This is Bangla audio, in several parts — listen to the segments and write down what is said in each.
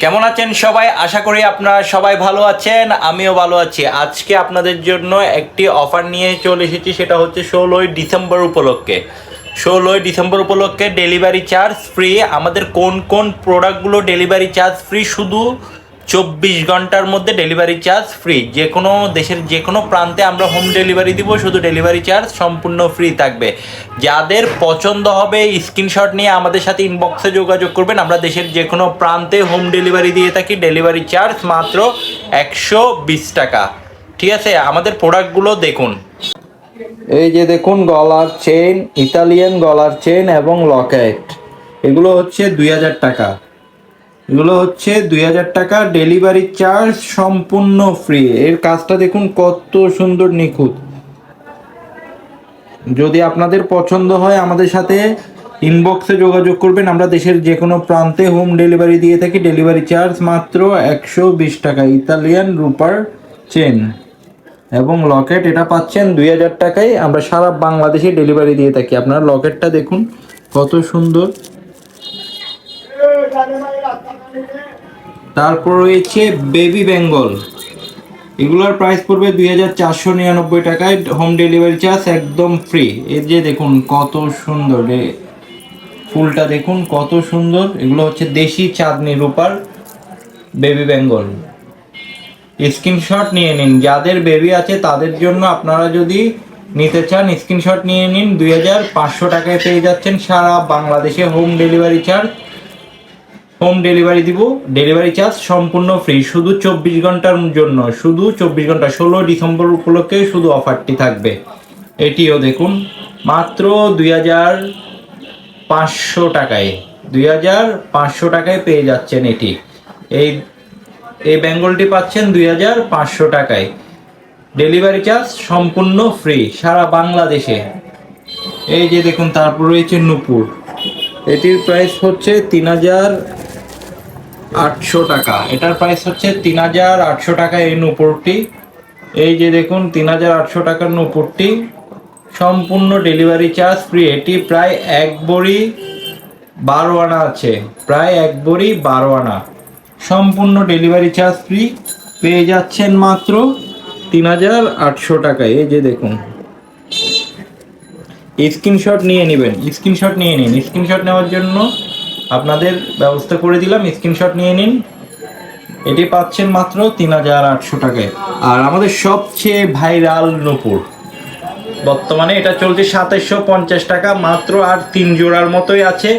কেমন আছেন সবাই? আশা করি আপনারা সবাই ভালো আছেন, আমিও ভালো আছি। আজকে আপনাদের জন্য একটি অফার নিয়ে চলে এসেছি, সেটা হচ্ছে ষোলোই ডিসেম্বর উপলক্ষে। ষোলোই ডিসেম্বর উপলক্ষে ডেলিভারি চার্জ ফ্রি আমাদের কোন কোন প্রোডাক্টগুলো ডেলিভারি চার্জ ফ্রি শুধু চব্বিশ ঘণ্টার মধ্যে ডেলিভারি চার্জ ফ্রি যে কোনো দেশের যে কোনো প্রান্তে আমরা হোম ডেলিভারি দিব, শুধু ডেলিভারি চার্জ সম্পূর্ণ ফ্রি থাকবে। যাদের পছন্দ হবে স্ক্রিনশট নিয়ে আমাদের সাথে ইনবক্সে যোগাযোগ করবেন। আমরা দেশের যে কোনো প্রান্তে হোম ডেলিভারি দিয়ে থাকি ডেলিভারি চার্জ মাত্র একশো বিশ টাকা। ঠিক আছে? আমাদের প্রোডাক্টগুলো দেখুন। এই যে দেখুন, গলার চেন ইতালিয়ান গলার চেন এবং লকেট এগুলো হচ্ছে দুই হাজার টাকা। এগুলো হচ্ছে দুই হাজার টাকা ডেলিভারি চার্জ সম্পূর্ণ ফ্রি এর কাজটা দেখুন কত সুন্দর নিখুঁত। যদি আপনাদের পছন্দ হয় আমাদের সাথে ইনবক্সে যোগাযোগ করবেন, আমরা দেশের যে কোনো প্রান্তে হোম ডেলিভারি দিয়ে থাকি। ডেলিভারি চার্জ মাত্র একশো বিশ টাকা। ইতালিয়ান রুপার চেন এবং লকেট এটা পাচ্ছেন দুই হাজার টাকায়। আমরা সারা বাংলাদেশে ডেলিভারি দিয়ে থাকি। আপনারা লকেটটা দেখুন কত সুন্দর। তারপর রয়েছে বেবি বেঙ্গল। এগুলোর প্রাইস পড়বে দুই হাজার চারশো নিরানব্বই টাকায় হোম ডেলিভারি চার্জ একদম ফ্রি এই যে দেখুন কত সুন্দর ফুলটা দেখুন কত সুন্দর। এগুলো হচ্ছে দেশি চাঁদনি রূপার বেবি বেঙ্গল। স্ক্রিনশট নিয়ে নিন। যাদের বেবি আছে তাদের জন্য আপনারা যদি নিতে চান, স্ক্রিনশট নিয়ে নিন। দুই হাজার পাঁচশো টাকায় পেয়ে যাচ্ছেন সারা বাংলাদেশে home delivery charge home delivery দিব, ডেলিভারি চার্জ সম্পূর্ণ ফ্রি, শুধু চব্বিশ ঘণ্টার জন্য, শুধু চব্বিশ ঘণ্টা, ষোলো ডিসেম্বর উপলক্ষে শুধু অফারটি থাকবে। এটিও দেখুন, মাত্র দুই হাজার পাঁচশো টাকায়, দুই হাজার পাঁচশো টাকায় পেয়ে যাচ্ছেন এটি। এই এই বেঙ্গলটি পাচ্ছেন দুই হাজার পাঁচশো টাকায়। ডেলিভারি চার্জ সম্পূর্ণ ফ্রি, সারা বাংলাদেশে। এই যে দেখুন, তারপর রয়েছে নূপুর। এটির প্রাইস হচ্ছে তিন হাজার আটশো টাকা। এটার প্রাইস হচ্ছে তিন হাজার আটশো টাকা এই নূপুরটি। এই যে দেখুন, তিন হাজার আটশো টাকার নূপুরটি। সম্পূর্ণ ডেলিভারি চার্জ ফ্রি এটি প্রায় এক বড়ি বারো আনা আছে। প্রায় এক বড়ি বারো আনা। সম্পূর্ণ ডেলিভারি চার্জ ফ্রি পেয়ে যাচ্ছেন মাত্র তিন হাজার আটশো টাকায় এই যে দেখুন। স্ক্রিনশট নিয়ে নেবেন। স্ক্রিনশট নিয়ে নিন। স্ক্রিনশট নেওয়ার জন্য আপনাদের ব্যবস্থা করে দিলাম স্ক্রিনশট নিয়ে নিন। এটি পাচ্ছেন মাত্র তিন হাজার আটশো টাকায়। আর আমাদের সবচেয়ে ভাইরাল নূপুর বর্তমানে এটা চলছে সাতাইশশো পঞ্চাশ টাকা, মাত্র আর তিন জোড়ার মতোই আছে।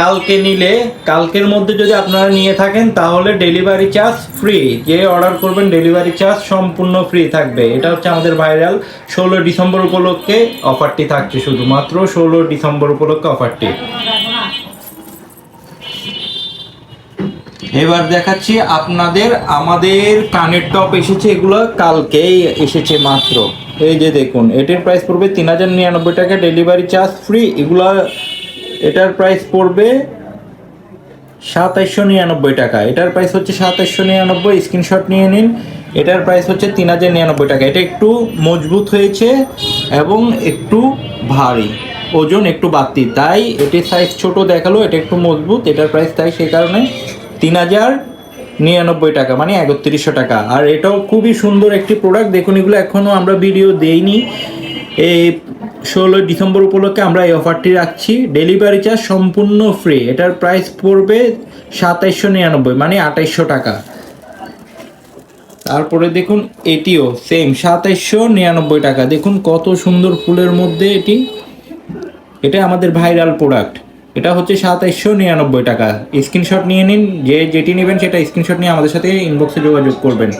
কালকে নিলে, কালকের মধ্যে যদি আপনারা নিয়ে থাকেন, তাহলে ডেলিভারি চার্জ ফ্রি যে অর্ডার করবেন ডেলিভারি চার্জ সম্পূর্ণ ফ্রি থাকবে। এটা হচ্ছে আমাদের ভাইরাল ষোলো ডিসেম্বর উপলক্ষে অফারটি থাকছে শুধুমাত্র ষোলো ডিসেম্বর উপলক্ষে অফারটি এবার দেখাচ্ছি আপনাদের, আমাদের কানের টপ এসেছে এগুলো, কালকেই এসেছে মাত্র। এই যে দেখুন, এটির প্রাইস পড়বে তিন হাজার নিরানব্বই টাকা ডেলিভারি চার্জ ফ্রি এগুলা, এটার প্রাইস পড়বে সাতাইশশো নিরানব্বই টাকা। এটার প্রাইস হচ্ছে সাতাইশশো নিরানব্বই স্ক্রিনশট নিয়ে নিন। এটার প্রাইস হচ্ছে তিন হাজার নিরানব্বই টাকা। এটা একটু মজবুত হয়েছে এবং একটু ভারী, ওজন একটু বাড়তি। তাই এটির সাইজ ছোট দেখাল, এটা একটু মজবুত, এটার প্রাইস তাই সেই কারণে তিন হাজার নিরানব্বই টাকা মানে একত্রিশশো টাকা। আর এটাও খুবই সুন্দর একটি প্রোডাক্ট দেখুন, এগুলো এখনও আমরা ভিডিও দেইনি। এই ষোলোই ডিসেম্বর উপলক্ষে আমরা এই অফারটি রাখছি। ডেলিভারি চার্জ সম্পূর্ণ ফ্রি এটার প্রাইস পড়বে সাতাইশশো নিরানব্বই মানে আঠাইশশো টাকা। তারপরে দেখুন, এটিও সেম সাতাইশশো নিরানব্বই টাকা। দেখুন, কত সুন্দর ফুলের মধ্যে এটি। এটা আমাদের ভাইরাল প্রোডাক্ট এটা হচ্ছে সাতাইশশো নিরানব্বই টাকা। স্ক্রিনশট নিয়ে নিন, যে যেটি নেবেন সেটা স্ক্রিনশট নিয়ে আমাদের সাথে ইনবক্সে যোগাযোগ করবেন।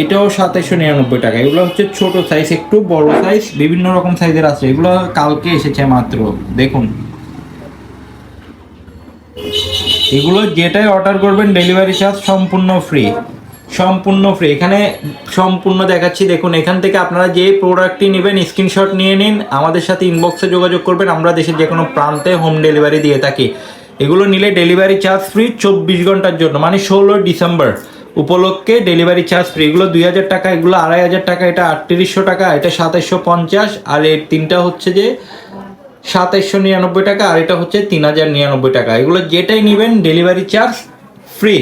এটাও সাতাইশশো নিরানব্বই টাকা। এগুলো হচ্ছে ছোট সাইজ একটু বড় সাইজ বিভিন্ন রকম সাইজের আছে। এগুলো কালকে এসেছে মাত্র, দেখুন। এগুলো যেটাই অর্ডার করবেন ডেলিভারি চার্জ সম্পূর্ণ ফ্রি সম্পূর্ণ ফ্রি এখানে সম্পূর্ণ দেখাচ্ছি। দেখুন, এখান থেকে আপনারা যে প্রোডাক্টটি নেবেন স্ক্রিনশট নিয়ে নিন। আমাদের সাথে ইনবক্সে যোগাযোগ করবেন। আমরা দেশের যে কোনো প্রান্তে হোম ডেলিভারি দিয়ে থাকি। এগুলো নিলে ডেলিভারি চার্জ ফ্রি চব্বিশ ঘণ্টার জন্য মানে ষোলো ডিসেম্বর উপলক্ষে ডেলিভারি চার্জ ফ্রি এগুলো দুই হাজার টাকা, এগুলো আড়াই হাজার টাকা, এটা আটত্রিশশো টাকা, এটা সাতাইশশো পঞ্চাশ, আর এর তিনটা হচ্ছে যে সাতাইশশো নিরানব্বই টাকা, আর এটা হচ্ছে তিন হাজার নিরানব্বই টাকা। এগুলো যেটাই নেবেন ডেলিভারি চার্জ ফ্রি